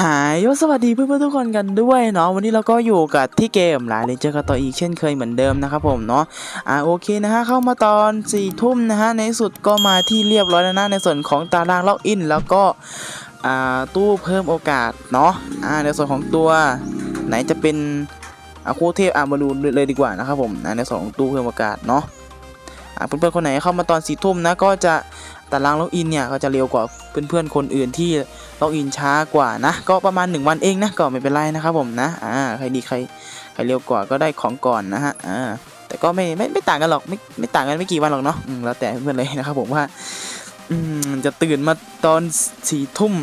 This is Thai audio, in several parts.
หายสวัสดีเพื่อนๆทุกคนกันด้วยเนาะวันนี้เราก็อยู่กับที่เกมหลายเลนเจอร์กันต่ออีกเช่นเคยเหมือนเดิมนะครับผมเนาะอ่าโอเคนะฮะเข้ามาตอน4ี่ทุ่มนะฮะในสุดก็มาที่เรียบร้อยแล้วนะในส่วนของตารางล็อกอินแล้วก็อ่าตู้เพิ่มโอกาสเนาะอ่าในส่วนของตัวไหนจะเป็นอาคูเทพอ่ามาดูเลยดีกว่านะครับผมนะในส่วนของตู้เพิ่มโอกาสเนาะอ่าเพื่อนๆคนไหนเข้ามาตอนสี่ทุ่มนะก็จะตารางล็อกอินเนี่ยก็จะเร็วกว่าเพื่อนๆคนอื่นที่ ล็อกอินช้ากว่านะ ก็ประมาณ 1 วันเองนะก็ไม่เป็นไรนะครับผมนะอ่าใครดีใครใครเร็วกว่าก็ได้ของก่อนนะฮะอ่าแต่ก็ไม่ไม่ไม่ต่างกันหรอกไม่ไม่ต่างกันไม่กี่วันหรอกเนาะอืมแล้วแต่เพื่อนเลยนะครับผมว่าอืมจะตื่นมาตอนสี่ทุ่ม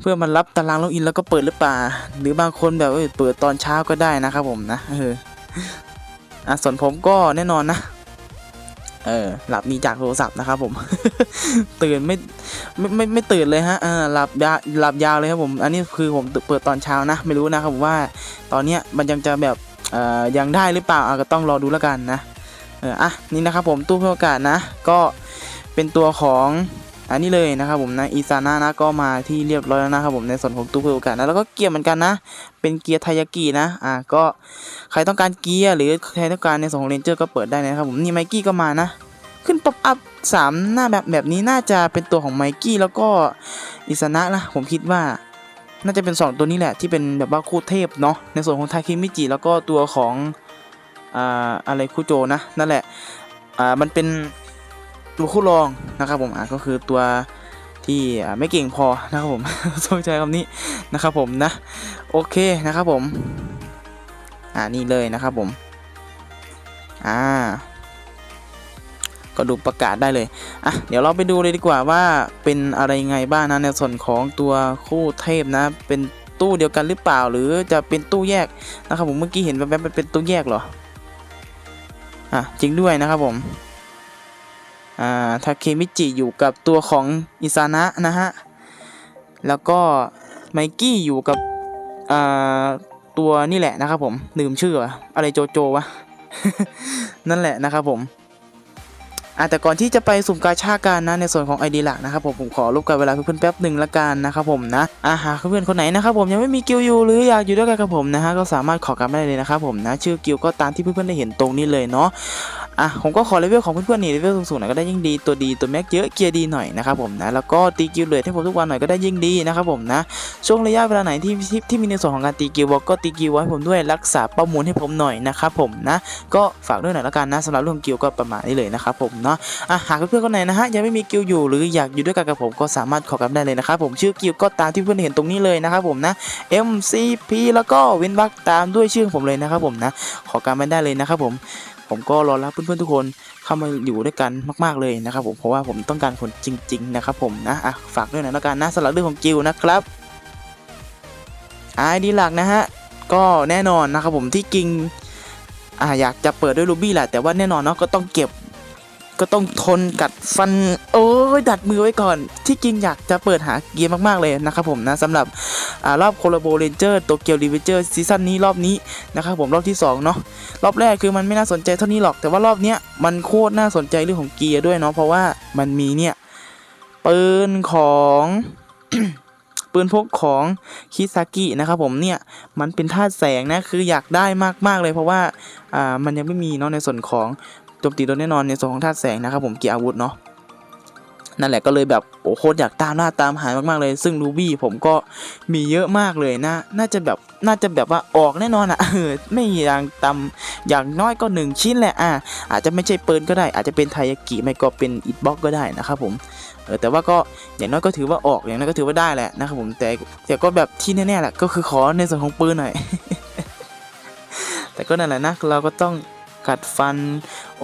เพื่อมารับตารางล็อกอินแล้วก็เปิดหรือเปล่า หรือบางคนแบบเออเปิดตอนเช้าก็ได้นะครับผมนะเอออะส่วนผมก็แน่นอนนะ เออหลับมีจากโทรศัพท์นะครับผม ตื่นไม่ไม่ไม่ไม่ตื่นเลยฮะเออหลับยาหลับยาวเลยครับผม อันนี้คือผมเปิดตอนเช้านะ ไม่รู้นะครับผมว่าตอนเนี้ยมันยังจะแบบเอ่อยังได้หรือเปล่าอาก็ต้องรอดูแล้วกันนะเอออะนี่นะครับผมตู้เพื่อโอกาสนะ ก็เป็นตัวของ อันนี้เลยนะครับผมนะอีซาน่านะก็มาที่เรียบร้อยแล้วนะครับผมในส่วนของตู้เพื่อโอกาสนะแล้วก็เกียร์เหมือนกันนะ เป็นเกียร์ไทยากินะอะก็ใครต้องการเกียร์หรือใครต้องการในส่วนของเรนเจอร์ก็เปิดได้นะครับผมนี่ไมกี้ก็มานะ ขึ้นป๊อปอัพสามหน้าแบบแบบนี้น่าจะเป็นตัวของไมกี้แล้วก็อิสนะนะผมคิดว่าน่าจะเป็น 2 ตัวนี้แหละที่เป็นแบบว่าคู่เทพเนาะในส่วนของทาคิมิจิแล้วก็ตัวของอ่าอะไรคุโจนะนั่นแหละอ่ามันเป็น ตัวคู่รองนะครับผมอ่าก็คือตัวที่ไม่เก่งพอนะครับผมสนใจคำนี้นะครับผมนะโอเคนะครับผมอ่านี่เลยนะครับผมอ่าก็ดูประกาศได้เลยอะเดี๋ยวเราไปดูเลยดีกว่าว่าเป็นอะไรไงบ้างนะในส่วนของตัวคู่เทพนะ เป็นตู้เดียวกันหรือเปล่า หรือจะเป็นตู้แยกนะครับผมเมื่อกี้เห็นแวบๆเป็นตู้แยกเหรออะจริงด้วยนะครับผม ทาเคมิจิอยู่กับตัวของอิซานะนะฮะ แล้วก็ไมกี้อยู่กับอ่าตัวนี่แหละนะครับผมลืมชื่ออะไรโจโจวะ นั่นแหละนะครับผมอะแต่ก่อนที่จะไปสุ่มกาชากันนะในส่วนของ ID หลักนะครับผมผมขอรบกวนเวลาเพื่อนๆแป๊บหนึ่งละกันนะครับผมนะอะหากเพื่อนๆคนไหนนะครับผมยังไม่มีกิลอยู่หรืออยากอยู่ด้วยกันกับผมนะฮะก็สามารถขอกลับได้เลยนะครับผมนะชื่อกิลก็ตามที่เพื่อนๆได้เห็นตรงนี้เลยเนาะ อะผมก็ขอเลเวลของเพื่อนๆนี่เลเวลสูงๆหน่อยก็ได้ยิ่งดีตัวดีตัวแม็กเยอะเกียร์ดีหน่อยนะครับผมนะแล้วก็ตีกิลเลยให้ผมทุกวันหน่อยก็ได้ยิ่งดีนะครับผมนะช่วงระยะเวลาไหนที่ที่ที่มีในส่วนของการตีกิลบอกก็ตีกิลไว้ผมด้วยรักษาประมูลให้ผมหน่อยนะครับผมนะก็ฝากด้วยหน่อยละกันนะสำหรับเรื่องกิลก็ประมาณนี้เลยนะครับผมเนาะอะหากเพื่อนๆคนไหนนะฮะยังไม่มีกิลอยู่หรืออยากอยู่ด้วยกันกับผมก็สามารถขอกันได้เลยนะครับผมชื่อกิลก็ตามที่เพื่อนเห็นตรงนี้เลยนะครับผมนะ MCP แล้วก็เว้นวรรคตามด้วยชื่อผมเลยนะครับผมนะขอการไม่ได้เลยนะครับผม ผมก็รอรับเพื่อนๆทุกคนเข้ามาอยู่ด้วยกันมาก ๆเลยนะครับผมเพราะว่าผมต้องการคนจริง ๆ นะครับผมนะอะฝากด้วยนะแล้วกันนะสำหรับเรื่องของกิลนะครับไอดีหลักนะฮะก็แน่นอนนะครับผมที่กิงอ่าอยากจะเปิดด้วยรูบี้แหละแต่ว่าแน่นอนเนาะก็ต้องเก็บก็ต้องทนกัดฟันโอ้ ยดัดมือไว้ก่อน ที่จริงอยากจะเปิดหาเกียร์มากๆเลยนะครับผมนะสำหรับอรอบโคลโบเรนเจอร์โตเกียวรีเวนเจอร์ซีซั่นนี้รอบนี้นะครับผมรอบที่2เนาะรอบแรกคือมันไม่น่าสนใจเท่านี้หรอกแต่ว่ารอบเนี้ยมันโคตรน่าสนใจเรื่องของเกียร์ด้วยเนาะเพราะว่ามันมีเนี่ยปืนของปืนพกของคิซากินะครับผมเนี่ยมันเป็นธาตุแสงนะคืออยากได้มากๆเลยเพราะว่าอ่ามันยังไม่มีเนาะในส่วนของโจมตีโดนแน่นอนในส่วนของธาตุแสงนะครับผมเกียร์อาวุธเนาะ นั่นแหละก็เลยแบบโอ้โคตรอยากตามล่าตามหามากๆเลย ซึ่งรูบี้ผมก็มีเยอะมากเลยนะน่าจะแบบน่าจะแบบว่าออกแน่นอนอะเออไม่อย่างต่ำอย่างน้อยก็หนึ่งชิ้นแหละอะอาจจะไม่ใช่ปืนก็ได้ อาจจะเป็นไทยากิไม่ก็เป็นอิดบ็อกก็ได้นะครับผมเออแต่ว่าก็อย่างน้อยก็ถือว่าออกอย่างน้อยก็ถือว่าได้แหละนะครับผมแต่แต่ก็แบบที่แน่ๆแหละก็คือขอในส่วนของปืนหน่อย แต่ก็นั่นแหละนะเราก็ต้อง กัดฟัน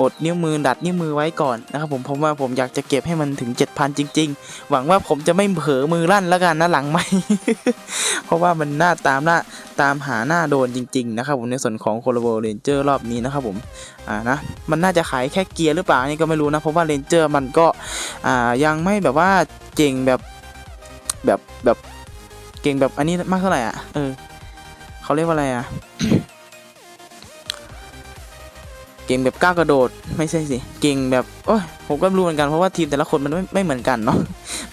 อดนิ้วมือดัดนิ้วมือไว้ก่อนนะครับผมเพราะว่าผมอยากจะเก็บให้มันถึง 7,000 จริง ๆ หวังว่าผมจะไม่เผลอมือลั่นแล้วกันนะหลังไม่ เพราะว่ามันหน่าตามหน่าตามหาหน้าโดนจริง ๆ นะครับผมในส่วนของโคลาโบเรนเจอร์รอบนี้นะครับผมอ่านะมันน่าจะขายแค่เกียร์หรือเปล่านี่ก็ไม่รู้นะเพราะว่าเรนเจอร์มันก็อ่ายังไม่แบบว่าเก่งแบบแบบแบบเก่งแบบอันนี้มากเท่าไหร่อะเออเขาเรียกว่าอะไรอะ เก่งแบบก้าวกระโดดไม่ใช่สิเก่งแบบโอ้ยผมก็รู้เหมือนกันเพราะว่าทีมแต่ละคนมันไม่ไม่เหมือนกันเนาะ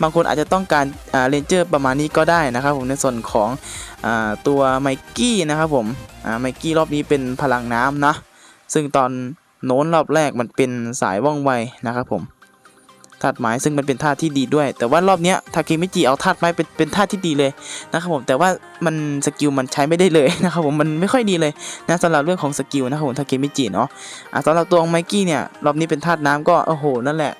บางคนอาจจะต้องการอ่าเรนเจอร์ประมาณนี้ก็ได้นะครับผมในส่วนของอ่าตัวไมกี้นะครับผมอ่าไมกี้รอบนี้เป็นพลังน้ำนะซึ่งตอนโน้นรอบแรกมันเป็นสายว่องไวนะครับผม ธาตุไม้ซึ่งมันเป็นธาตุที่ดีด้วย แต่ว่ารอบนี้ทาเคมิจิเอาธาตุไม้เป็นเป็นธาตุที่ดีเลยนะครับผมแต่ว่ามันสกิลมันใช้ไม่ได้เลยนะครับผมมันไม่ค่อยดีเลยนะสำหรับเรื่องของสกิลนะครับผมทาเคมิจิเนาะอะสำหรับตัวของไมกี้เนี่ยรอบนี้เป็นธาตุน้ำก็โอ้โหนั่นแหละ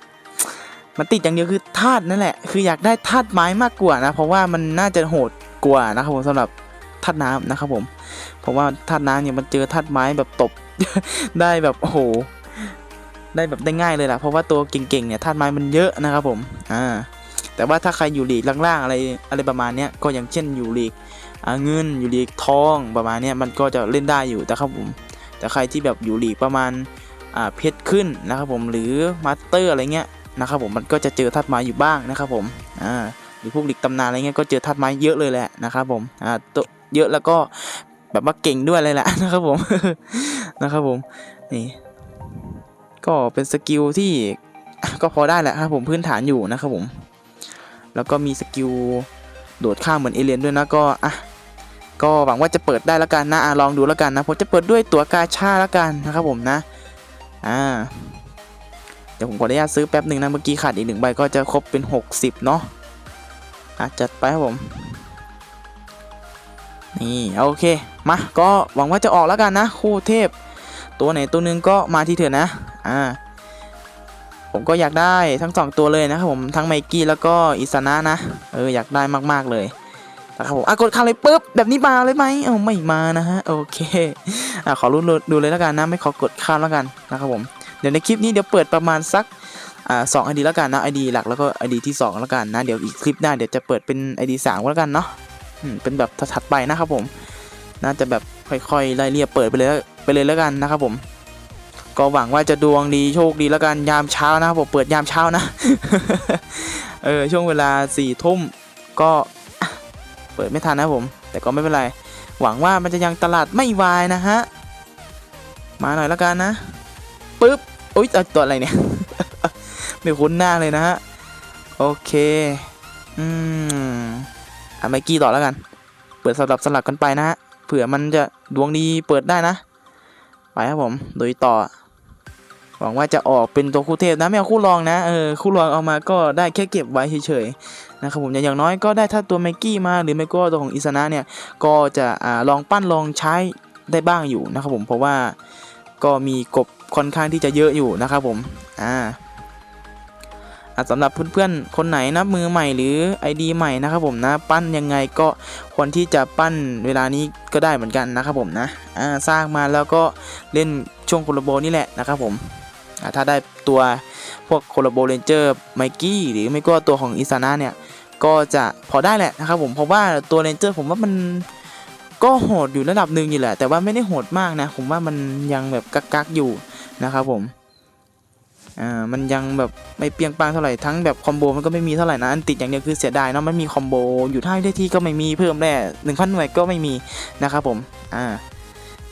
มันติดอย่างเดียวคือธาตุนั่นแหละคืออยากได้ธาตุไม้มากกว่านะเพราะว่ามันน่าจะโหดกว่านะครับผมสำหรับธาตุน้ำนะครับผมเพราะว่าธาตุน้ำเนี่ยมันเจอธาตุไม้แบบตบได้แบบโอ้โห ได้แบบได้ง่ายเลยล่ะเพราะว่าตัวเก่งๆเนี่ยธาตุไม้มันเยอะนะครับผมอ่าแต่ว่าถ้าใครอยู่หลีกล่างๆอะไรอะไรประมาณเนี้ยก็อย่างเช่นอยู่หลีกเงินอยู่หลีกทองประมาณเนี้ยมันก็จะเล่นได้อยู่แต่ครับผม แต่ใครที่แบบอยู่หลีกประมาณอ่าเพชรขึ้นนะครับผมหรือมาสเตอร์อะไรเงี้ยนะครับผมมันก็จะเจอธาตุไม้อยู่บ้างนะครับผมอ่าหรือพวกหลีกตำนานอะไรเงี้ยก็เจอธาตุไม้เยอะเลยแหละนะครับผมอ่าตัวเยอะแล้วก็แบบว่าเก่งด้วยเลยแหละนะครับผมนะครับผมนี่ ก็เป็นสกิลที่ก็พอได้แหละครับผมพื้นฐานอยู่นะครับผม แล้วก็มีสกิลโดดข้ามเหมือนเอเลียนด้วยนะก็อะก็หวังว่าจะเปิดได้แล้วกันนะอะลองดูแล้วกันนะผมจะเปิดด้วยตั๋วกาชาแล้วกันนะครับผมนะอ่าเดี๋ยวผมขออนุญาตซื้อแป๊บหนึ่งนะเมื่อกี้ขาดอีกหนึ่งใบก็จะครบเป็น 60 เนาะอะจัดไปครับผมนี่โอเคมาก็หวังว่าจะออกแล้วกันนะคู่เทพ ตัวไหนตัวหนึงก็มาที่เถอะนะ อ่า ผมก็อยากได้ทั้งสองตัวเลยนะครับผม ทั้งไมกี้แล้วก็อิสนะนะ เออ อยากได้มากๆเลยนะครับผมอะกดเข้าเลยปุ๊บ แบบนี้มาเลยไหมเอ้าไม่มานะฮะ โอเค อะขอรู้ดูเลยแล้วกันนะ ไม่ขอกดข้ามแล้วกันนะครับผม เดี๋ยวในคลิปนี้เดี๋ยวเปิดประมาณสักอ่าสองไอดีแล้วกันนะไอดีหลักแล้วก็ไอดีที่สองแล้วกันนะ เดี๋ยวอีกคลิปหน้าเดี๋ยวจะเปิดเป็นไอดีสามแล้วกันเนาะอืมเป็นแบบถัดไปนะครับผมน่าจะแบบค่อยๆไล่เรียบเปิดไปเลย ไปเลยแล้วกันนะครับผม ก็หวังว่าจะดวงดีโชคดีแล้วกันยามเช้านะครับผมเปิดยามเช้านะเออช่วงเวลาสี่ทุ่มก็เปิดไม่ทันนะผม แต่ก็ไม่เป็นไร หวังว่ามันจะยังตลาดไม่วายนะฮะมาหน่อยแล้วกันนะปึ๊บอุ้ยตัวอะไรเนี่ยไม่คุ้นหน้าเลยนะฮะโอเคอืมอะไมกี้ต่อแล้วกัน เปิดสลับสลับกันไปนะฮะเผื่อมันจะดวงดีเปิดได้นะ ไปครับผมโดยต่อ หวังว่าจะออกเป็นตัวคู่เทพนะไม่เอาคู่รองนะเออคู่รองเอามาก็ได้แค่เก็บไว้เฉยๆนะครับผมอย่างน้อยก็ได้ถ้าตัวไมกี้มาหรือไม่ก็ตัวของอิสนะเนี่ยก็จะอ่าลองปั้นลองใช้ได้บ้างอยู่นะครับผมเพราะว่าก็มีกบค่อนข้างที่จะเยอะอยู่นะครับผมอ่า สำหรับเพื่อนๆ คนไหนนะมือใหม่หรือ ID ใหม่นะครับผมนะปั้นยังไงก็ควรที่จะปั้นเวลานี้ก็ได้เหมือนกันนะครับผมนะสร้างมาแล้วก็เล่นช่วงโคโลโบนี่แหละนะครับผมถ้าได้ตัวพวกโคโลโบเรนเจอร์ไมกี้หรือไม่ก็ตัวของอิซานะเนี่ยก็จะพอได้แหละนะครับผมเพราะว่าตัวเรนเจอร์ผมว่ามันก็โหดอยู่ระดับหนึ่งอยู่แหละ แต่ว่าไม่ได้โหดมากนะ ผมว่ามันยังแบบกักๆอยู่นะครับผม อ่ามันยังแบบไม่เปียงปังเท่าไหร่ทั้งแบบคอมโบมันก็ไม่มีเท่าไหร่นะอันติดอย่างเดียวคือเสียดายเนาะไม่มีคอมโบอยู่ท่าได้ที่ก็ไม่มีเพิ่มแร่หนึ่งพันหน่วยก็ไม่มีนะครับผมอ่า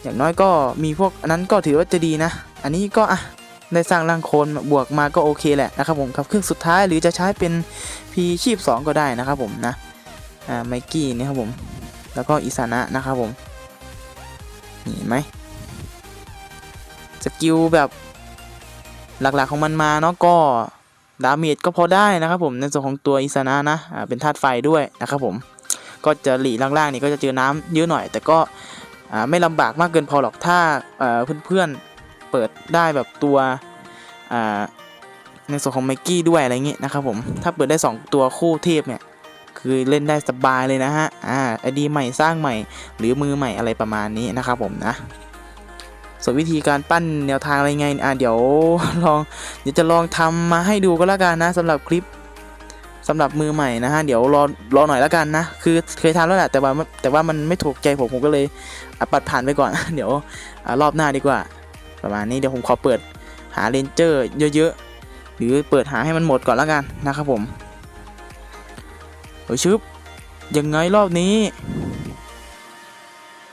อย่างน้อยก็มีพวกอันนั้นก็ถือว่าจะดีนะ อันนี้ก็อะได้สร้างร่างโคลนบวกมาก็โอเคแหละนะครับผมกับเครื่องสุดท้ายหรือจะใช้เป็น P ชีพ 2 ก็ได้นะครับผมนะอ่าไมกี้นี่ครับผมแล้วก็อิสานะนะครับผมเห็นไหมสกิลแบบ หลักๆของมันมาเนาะก็ดาเมจก็พอได้นะครับผมในส่วนของตัวอิสานะนะเป็นธาตุไฟด้วยนะครับผมก็จะหลีล่างๆนี่ก็จะเจอน้ำเยอะหน่อย แต่ก็ไม่ลำบากมากเกินพอหรอกถ้าเพื่อนๆเปิดได้แบบตัวในส่วนของไมกี้ด้วยอะไรเงี้ยนะครับผมถ้าเปิดได้ 2 ตัวคู่เทพเนี่ยคือเล่นได้สบายเลยนะฮะอ่าไอดีใหม่สร้างใหม่หรือมือใหม่อะไรประมาณนี้นะครับผมนะ ส่วนวิธีการปั้นแนวทางอะไรไงอ่าเดี๋ยวลองเดี๋ยวจะลองทำมาให้ดูก็แล้วกันนะสำหรับคลิปสำหรับมือใหม่นะฮะเดี๋ยวรอรอหน่อยแล้วกันนะคือเคยทำแล้วแหละแต่ว่าแต่ว่ามันไม่ถูกใจผมผมก็เลยอะปัดผ่านไปก่อน เดี๋ยวอรอบหน้าดีกว่า ประมาณนี้เดี๋ยวผมขอเปิดหาเรนเจอร์เยอะๆ หรือเปิดหาให้มันหมดก่อนแล้วกันนะครับผมเฮ้ยชึบยังไงรอบนี้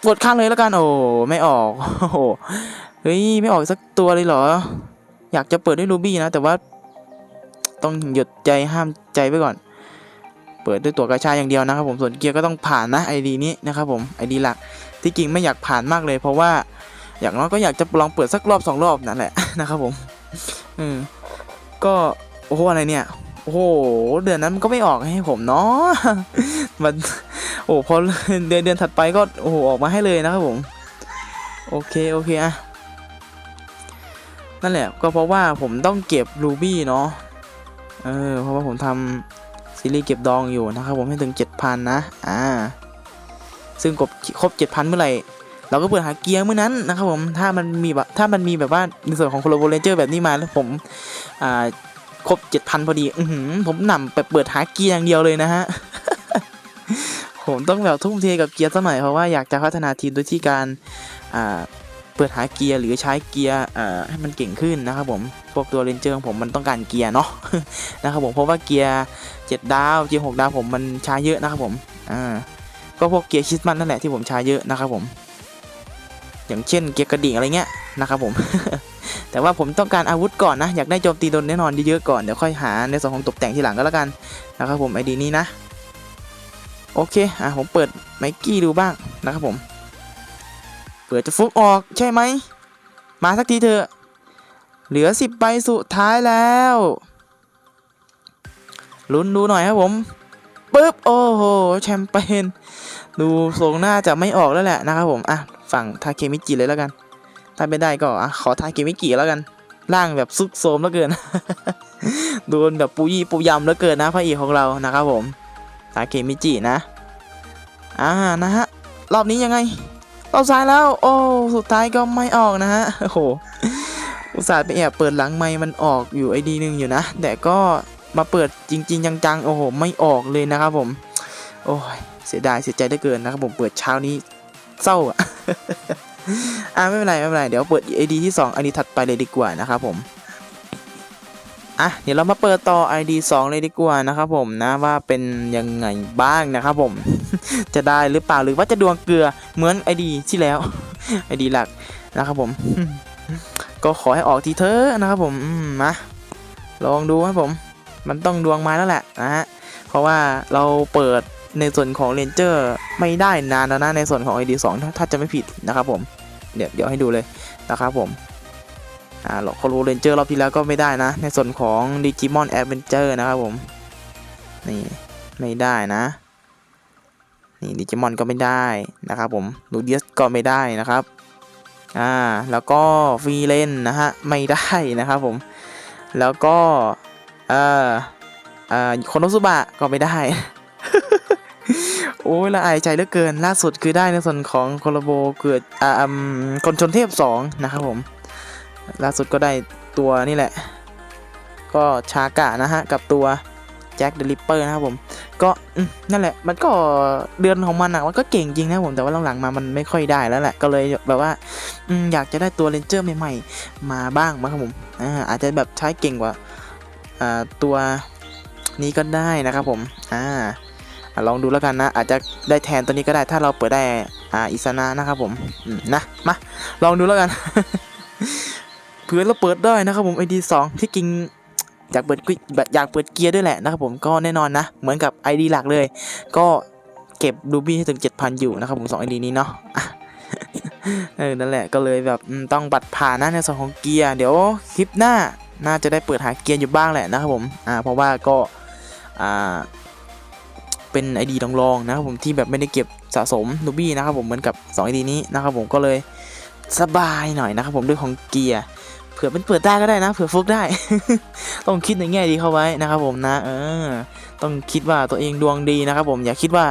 กดข้างเลยแล้วกัน โอ้ไม่ออกโอ้เฮ้ยไม่ออกสักตัวเลยเหรอ อยากจะเปิดด้วยรูบี้นะ แต่ว่า ต้องหยุดใจห้ามใจไว้ก่อน เปิดด้วยตัวกระชายอย่างเดียวนะครับผมส่วนเกียร์ก็ต้องผ่านนะไอดีนี้นะครับผมไอดีหลักที่จริงไม่อยากผ่านมากเลย เพราะว่าอย่างน้อยก็อยากจะลองเปิดสักรอบสองรอบนั่นแหละนะครับผมอืมก็โอ้โหอะไรเนี่ย โอ้โหเดือนนั้นมันก็ไม่ออกให้ผมเนาะมันโอ้พอเดือนเดือนถัดไปก็โอ้โหออกมาให้เลยนะครับผม โอเคโอเคอะนั่นแหละก็เพราะว่าผมต้องเก็บรูบี้เนาะเออเพราะว่าผมทำซีรีส์เก็บดองอยู่นะครับผมให้ถึง 7,000 นะอ่าซึ่งกบครบ 7,000 เมื่อไหร่เราก็เปิดหาเกียร์เมื่อนั้นนะครับผมถ้ามันมีแบบถ้ามันมีแบบว่าในส่วนของโคโลโบเลนเจอร์แบบนี้มาแล้วผมอ่า ครบ 7,000 พอดี อืผมหนำไปเปิดหาเกียร์อย่างเดียวเลยนะฮะ ผมต้องแบบทุ่มเทกับเกียร์สักหน่อยเพราะว่าอยากจะพัฒนาทีมโดยที่การเปิดหาเกียร์หรือใช้เกียร์ให้มันเก่งขึ้นนะครับผม พวกตัวเรนเจอร์ของผมมันต้องการเกียร์เนาะนะครับผมเพราะว่าเกียร์ 7 ดาวเกียร์ 6 ดาวผมมันใช้เยอะนะครับผมอ่าก็พวกเกียร์ชิสมันนั่นแหละที่ผมใช้เยอะนะครับผม อย่างเช่นเกียร์กระดิ่งอะไรเงี้ยนะครับผม แต่ว่าผมต้องการอาวุธก่อนนะ อยากได้โจมตีโดนแน่นอนเยอะๆก่อน เดี๋ยวค่อยหาในส่วนของตกแต่งทีหลังก็แล้วกันนะครับผมไอดีนี้นะ โอเค อะผมเปิดไมกี้ดูบ้างนะครับผม เปิดจะฟุกออกใช่ไหม มาสักทีเถอะ เหลือสิบใบสุดท้ายแล้วลุ้นดูหน่อยครับผมปึ๊บโอ้โหแชมเปญดูทรงน่าจะไม่ออกแล้วแหละนะครับผม อะ ฝั่งทาเคมิจิเลยแล้วกัน ถ้าไม่ได้ก็ขอทาเคมิจิแล้วกัน ร่างแบบซุกโซมแล้วเกิน โดนแบบปูยี่ปูยำแล้วเกินนะพระเอกของเรานะครับผมทาเคมิจินะ อ่านะฮะ รอบนี้ยังไงรอบซ้ายแล้ว โอ้ สุดท้ายก็ไม่ออกนะฮะ โอ้โห อุตส่าห์ไปแอบเปิดหลังไม่มันออกอยู่ไอดีหนึ่งอยู่นะ แต่ก็มาเปิดจริง ๆ จังๆ โอ้โห ไม่ออกเลยนะครับผม โอ้ย เสียดายเสียใจได้เกินนะครับผม เปิดเช้านี้เศร้าอะ อ่าไม่เป็นไรไม่เป็นไรเดี๋ยวเปิดไอดีที่2ไอดีถัดไปเลยดีกว่านะครับผมอะเดี๋ยวเรามาเปิดต่อ ID 2 เลยดีกว่านะครับผมนะว่าเป็นยังไงบ้างนะครับผม จะได้หรือเปล่าหรือว่าจะดวงเกลือเหมือน ID ที่แล้ว ID หลักนะครับผม ก็ขอให้ออกทีเถอนะครับผมมาลองดูครับผม มันต้องดวงมาแล้วแหละนะฮะเพราะว่าเราเปิดในส่วนของเรนเจอร์ไม่ได้นานแล้วนะในส่วนของ ID 2 ถ้าจะไม่ผิดนะครับผม เดี๋ยวเดี๋ยวให้ดูเลยนะครับผมอ่าหลอกโคโลเรนเจอร์รอบที่แล้วก็ไม่ได้นะ ในส่วนของดิจิมอนแอดเวนเจอร์นะครับผมนี่ไม่ได้นะนี่ดิจิมอนก็ไม่ได้นะครับผมลูเดียสก็ไม่ได้นะครับอ่าแล้วก็ฟรีเลนนะฮะไม่ได้นะครับผมแล้วก็เอ่อเอ่อโคโนซุบะก็ไม่ได้ โอ้ยละอายใจเหลือเกินล่าสุดคือได้ในส่วนของโคโลโบเกิดอ่าอืมคนชนเทพ 2 นะครับผม ล่าสุดก็ได้ตัวนี่แหละ ก็ชากะนะฮะ กับตัวแจ็คเดลิปเปอร์นะครับผม ก็นั่นแหละ มันก็เดือนของมันอะมันก็เก่งจริงนะผมแต่ว่าหลังๆมามันไม่ค่อยได้แล้วแหละก็เลยแบบว่าอยากจะได้ตัวเรนเจอร์ใหม่ๆ มาบ้างมั้งครับผมอาอาจจะแบบใช้เก่งกว่าอ่าตัวนี้ก็ได้นะครับผม อ่า ลองดูแล้วกันนะ อาจจะได้แทนตัวนี้ก็ได้ถ้าเราเปิดได้อ่าอิสนานะครับผมนะมาลองดูแล้วกันเผื่อเราเปิดได้นะครับผม ID 2ที่จริงอยากเปิดอยากเปิดเกียร์ด้วยแหละนะครับผมก็แน่นอนนะ เหมือนกับ ID หลักเลย ก็เก็บรูบี้ให้ถึง 7,000 อยู่นะครับผม2 ID นี้เนาะเออนั่นแหละก็เลยแบบต้องบัตรผ่านนะในส่วนของเกียร์เดี๋ยวคลิปหน้าน่าจะได้เปิดหาเกียร์อยู่บ้างแหละนะครับผมอ่าเพราะว่าก็อ่า เป็น ID ลองๆนะครับผมที่แบบไม่ได้เก็บสะสมรูบี้นะครับผมเหมือนกับ2 ID นี้นะครับผมก็เลยสบายหน่อยนะครับผมด้วยของเกียร์เผื่อเป็นเปิดได้ก็ได้นะเผื่อฟุกได้ ต้องคิดในแง่ดีเข้าไว้นะครับผมนะ เออ ต้องคิดว่าตัวเองดวงดีนะครับผมอย่าคิดว่า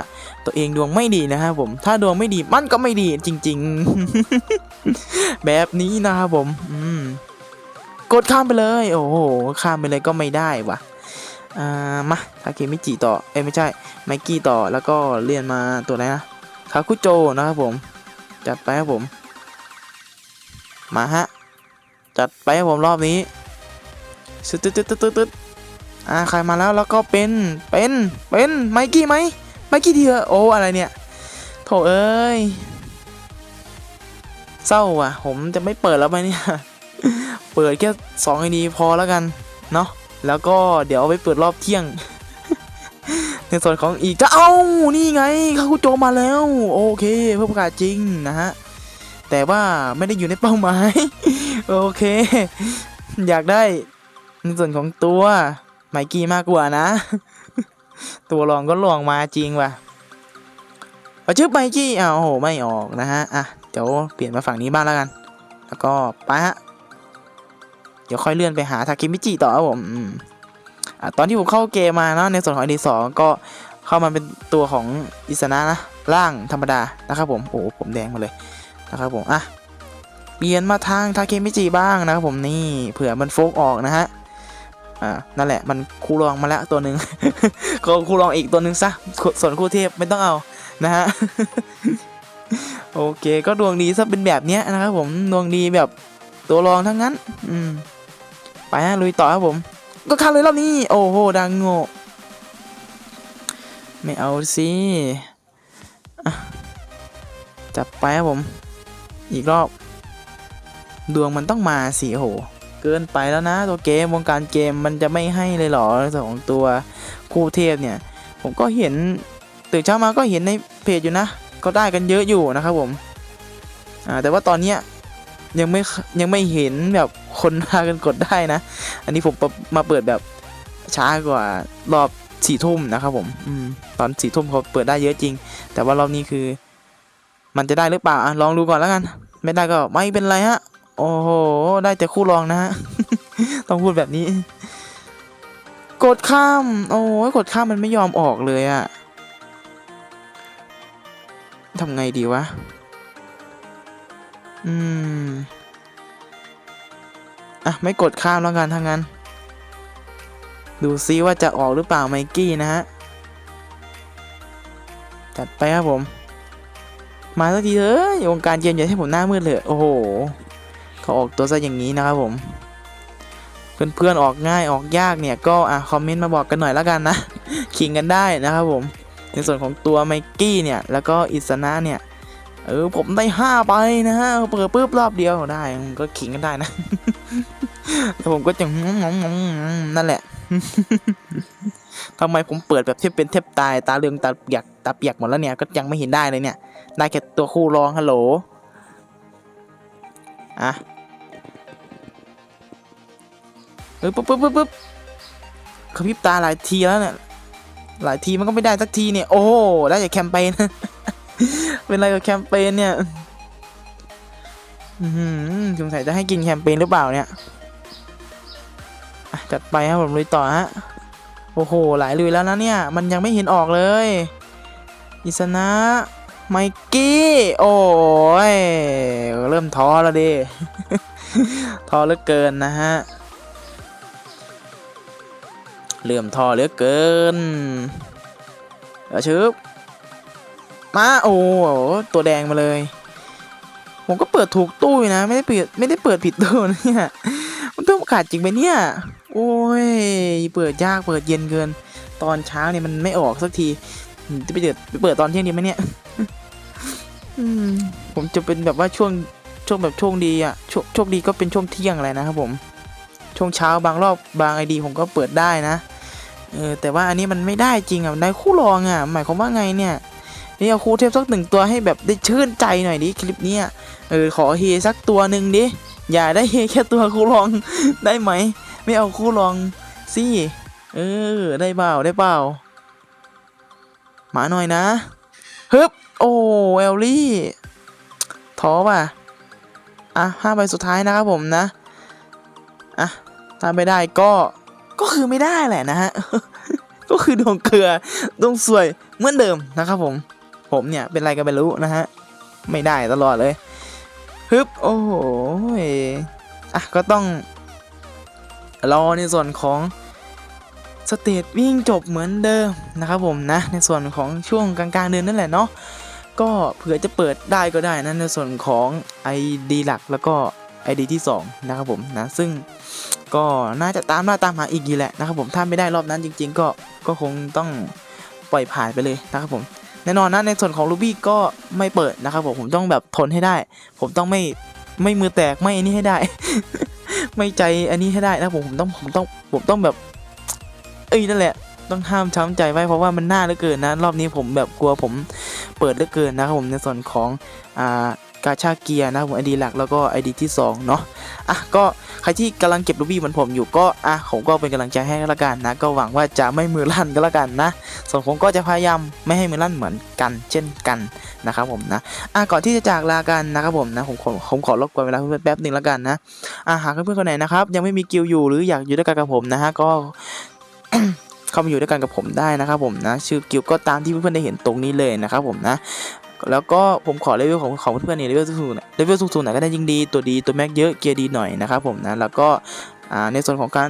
ตัวเองดวงไม่ดีนะครับผม ถ้าดวงไม่ดีมันก็ไม่ดีจริง ๆ แบบนี้นะครับผม อืมกดข้ามไปเลย โอ้โหข้ามไปเลยก็ไม่ได้ว่ะ อ่ามาทาเคมิจิต่อ เอ้ไม่ใช่ไมกี้ต่อแล้วก็เลื่อนมาตัวไหนนะคาคุโจนะครับผม จัดไปครับผม มาฮะ จัดไปครับผมรอบนี้ตึ๊ดตึ๊ดตึ๊ดตึ๊ดตึ๊ดอ่าใครมาแล้วแล้วก็เป็นเป็นเป็นไมกี้ไหมไมกี้เดียโอ้อะไรเนี่ยโถเอ้ยเศร้าอะ ผมจะไม่เปิดแล้วไหมเนี่ย เปิดแค่สองไอดีพอแล้วกัน เนาะ แล้วก็เดี๋ยวเอาไปเปิดรอบเที่ยง ในส่วนของอีกจะเอ้านี่ไงเขาโจมมาแล้ว โอเค เพื่อประกาศจริงนะฮะ แต่ว่าไม่ได้อยู่ในเป้าหมาย โอเค อยากได้ในส่วนของตัวไมกี้มากกว่านะ ตัวรองก็ลองมาจริงว่ะเอาชื่อไมกี้อ้าวโอ้โหไม่ออกนะฮะอะเดี๋ยวเปลี่ยนมาฝั่งนี้บ้างแล้วกัน แล้วก็ไปฮะ เดี๋ยวค่อยเลื่อนไปหาทาเคมิจิต่อครับผมอืมอะตอนที่ผมเข้าเกมมาเนาะในส่วนของ ID สองก็เข้ามาเป็นตัวของอิสนะนะร่างธรรมดานะครับผมโอ้ผมแดงมาเลยนะครับผมอะเปลี่ยนมาทางทาเคมิจิบ้างนะครับผมนี่เผื่อมันโฟกออกนะฮะอ่านั่นแหละมันคูรองมาแล้วตัวหนึ่งก็คูรองอีกตัวหนึ่งซะส่วนคู่เทพไม่ต้องเอานะฮะโอเคก็ดวงดีซะเป็นแบบเนี้ยนะครับผมดวงดีแบบตัวรองทั้งนั้น อืม ไปฮะลุยต่อครับผม ก็คันเลยรอบนี้ โอ้โหดังโง่ไม่เอาสิจับไปครับผม อีกรอบ ดวงมันต้องมาสิโอ้โหเกินไปแล้วนะ ตัวเกมวงการเกมมันจะไม่ให้เลยหรอส่วนของตัวคู่เทพเนี่ย ผมก็เห็นตื่นเช้ามาก็เห็นในเพจอยู่นะ ก็ได้กันเยอะอยู่นะครับผมแต่ว่าตอนเนี้ย ยังไม่ยังไม่เห็นแบบคนพากันกดได้นะ อันนี้ผมมาเปิดแบบช้ากว่ารอบสี่ทุ่มนะครับผมอมตอนสี่ทุ่มเขาเปิดได้เยอะจริง แต่ว่ารอบนี้คือ มันจะได้หรือเปล่าอลองดูก่อนแล้วกัน ไม่ได้ก็ไม่เป็นไรฮะ โอ้โห ได้แต่คู่รองนะฮะ ต้องพูดแบบนี้ กดข้าม โอ้ยกดข้ามมันไม่ยอมออกเลยอะทำไงดีวะ อืม อะ ไม่กดข้ามแล้วกันทั้างนั้น ดูซิว่าจะออกหรือเปล่าไมกี้นะฮะ จัดไปครับผม มาสักทีเถอะวงการเกมอย่าให้ผมหน้ามืดเลย โอ้โห เขาออกตัวซะอย่างนี้นะครับผม เพื่อนๆออกง่ายออกยากเนี่ย ก็อะคอมเมนต์มาบอกกันหน่อยแล้วกันนะ ขิงกันได้นะครับผม ในส่วนของตัวไมกี้เนี่ย แล้วก็อิสนะเนี่ย เออผมได้ห้าไปนะฮะเปิดปุ๊บรอบเดียวได้ก็ขิงกันได้นะแล้วผมก็จะนั่นแหละทำไมผมเปิดแบบเทพเป็นเทพตายตาเรืองตาเปียกตาเปียกหมดแล้วเนี่ยก็ยังไม่เห็นได้เลยเนี่ย ได้แค่ตัวคู่รองฮัลโหลอะเออปุ๊บปุ๊บปุ๊บปุ๊บกระพริบตาหลายทีแล้วเนี่ยหลายทีมันก็ไม่ได้สักทีเนี่ยโอ้ได้จากแคมเปญ เป็นอะไรกับแคมเปญเนี่ยสงสัยจะให้กินแคมเปญหรือเปล่าเนี่ยอะจัดไปครับผมลุยต่อฮะ โอ้โห หลายลุยแล้วนะเนี่ย มันยังไม่เห็นออกเลย อิสนะ ไมกี้ โอ้ย เริ่มท้อแล้วดิ ท้อเหลือเกินนะฮะ เริ่มท้อเหลือเกินเดี๋ยวชึบ มาโอ้ตัวแดงมาเลย ผมก็เปิดถูกตู้นะ ไม่ได้เปิดไม่ได้เปิดผิดตู้นะเนี่ยมันต้องประกาศจริงไปเนี่ย โอ้ย เปิดยากเปิดเย็นเกิน ตอนเช้าเนี่ยมันไม่ออกสักทีจะไปเปิดไปเปิดตอนเที่ยงดีไหมเนี่ยอผมจะเป็นแบบว่าช่วงช่วงแบบช่วงดีอะโชคโชคดีก็เป็นช่วงเที่ยงอะไรนะครับผมช่วงเช้าบางรอบบางไอดีผมก็เปิดได้นะเออแต่ว่าอันนี้มันไม่ได้จริงอะมันได้คู่รองอะ หมายความว่าไงเนี่ย นี่เอาคู่เทพสักหนึ่งตัวให้แบบได้ชื่นใจหน่อยดิคลิปเนี้ยเออขอเฮสักตัวหนึ่งดิอย่าได้เฮแค่ตัวคู่รองได้ไหม ไม่เอาคู่รองสิเออได้เปล่าได้เปล่ามาหน่อยนะฮึบโอ้เอลลี่ท้อป่ะอะห้าใบสุดท้ายนะครับผมนะอะถ้าไม่ได้ก็ก็คือไม่ได้แหละนะฮะก็คือดวงเกลือดวงสวยเหมือนเดิมนะครับผม ผมเนี่ยเป็นไรกันไม่รู้นะฮะ ไม่ได้ตลอดเลยฮึบโอ้โหอะก็ต้อง รอในส่วนของสเตจวิ่งจบเหมือนเดิมนะครับผมนะ ในส่วนของช่วงกลางๆเดือนนั่นแหละเนาะก็เผื่อจะเปิดได้ก็ได้นะในส่วนของ ID หลักแล้วก็ ID ที่ 2 นะครับผมนะ ซึ่งก็น่าจะตามล่าตามหาอีกทีแหละนะครับผมถ้าไม่ได้รอบนั้นจริง ๆ ก็ก็คงต้องปล่อยผ่านไปเลยนะครับผม แน่นอนนะในส่วนของ Ruby ก็ไม่เปิดนะครับผมผมต้องแบบทนให้ได้ ผมต้องไม่ไม่มือแตกไม่อันนี้ให้ได้ ไม่ใจอันนี้ให้ได้นะผมผมต้องผมต้องผมต้องแบบ เอ้ยนั่นแหละ ต้องห้ามช้ำใจไว้เพราะว่ามันน่าเหลือเกินนะ รอบนี้ผมแบบกลัวผมเปิดเหลือเกินนะครับผมในส่วนของอ่ากาชาเกียร์นะครับผมไอดีหลักแล้วก็ไอดีที่สองเนาะอะก็ รที่กำลังเก็บรูบี้เหมือนผมอยู่ก็อะผมก็เป็นกำลังใจให้ก็แล้วกันนะ ก็หวังว่าจะไม่มือลั่นก็แล้วกันนะ ส่วนผมก็จะพยายามไม่ให้มือลั่นเหมือนกัน เช่นกันนะครับผมนะอะก่อนที่จะจากลากันนะครับผมนะผมขอผมขอรบกวนเวลาเพื่อนแป๊บหนึ่งแล้วกันนะอะหากเพื่อนๆคนไหนนะครับยังไม่มีกิลอยู่หรืออยากอยู่ด้วยกันกับผมนะฮะก็เข้ามาอยู่ด้วยกันกับผมได้นะครับผมนะ ชื่อกิลก็ตามที่เพื่อนๆได้เห็นตรงนี้เลยนะครับผมนะ แล้วก็ผมขอเลเวลของของเพื่อนๆเนี่ยเลเวลสูงๆเลเวลสูงๆหน่อยก็ได้ยิ่งดีตัวดีตัวแม็กเยอะเกียร์ดีหน่อยนะครับผมนะแล้วก็ในส่วนของการ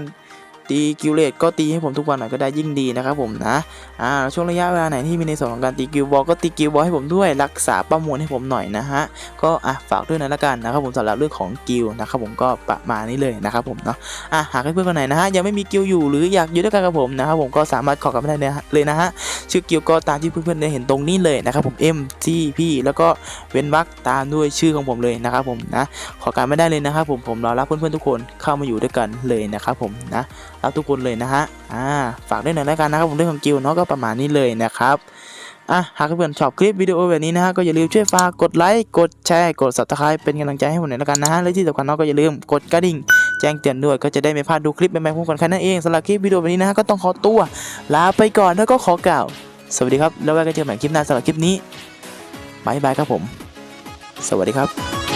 ตีกิลเลตก็ตีให้ผมทุกวันหน่อยก็ได้ยิ่งดีนะครับผมนะอ่าช่วงระยะเวลาไหนที่มีในส่วนของการตีกิลบอลก็ตีกิลบอลให้ผมด้วยรักษาประมวลให้ผมหน่อยนะฮะก็อะฝากด้วยนะละกันนะครับผมสำหรับเรื่องของกิลนะครับผมก็ประมาณนี้เลยนะครับผมเนาะอะหากเพื่อนๆคนไหนนะฮะยังไม่มีกิลอยู่หรืออยากอยู่ด้วยกันกับผมนะครับผมก็สามารถขอกับได้เลยนะฮะชื่อกิลก็ตามที่เพื่อนๆได้เห็นตรงนี้เลยนะครับผม M T P แล้วก็เว้นวรรคตามด้วยชื่อของผมเลยนะครับผมนะขอการไม่ได้เลยนะครับผมผมรอรับเพื่อนๆทุกคนเข้ามาอยู่ด้วยกันเลยนะครับผมนะรับทุกคนเลยนะฮะอ่าฝากด้วยหน่อยแล้วกันนะครับผมเรื่องของกิลเนาะก็ประมาณนี้เลยนะครับอะหากเพื่อนๆชอบคลิปวิดีโอแบบนี้นะฮะก็อย่าลืมช่วยฝากกดไลค์กดแชร์กด subscribe เป็นกำลังใจให้ผมหน่อยแล้วกันนะฮะและที่สำคัญเนาะก็อย่าลืมกดกระดิ่งแจ้งเตือนด้วยก็จะได้ไม่พลาดดูคลิปใหม่ๆพร้อมกันแค่นั้นเองสำหรับคลิปวิดีโอแบบนี้นะฮะก็ต้องขอตัวลาไปก่อนแล้วก็ขอกล่าว สวัสดีครับแล้วไว้กันเจอกันใหม่คลิปหน้าสำหรับคลิปนี้บายบายครับผม สวัสดีครับ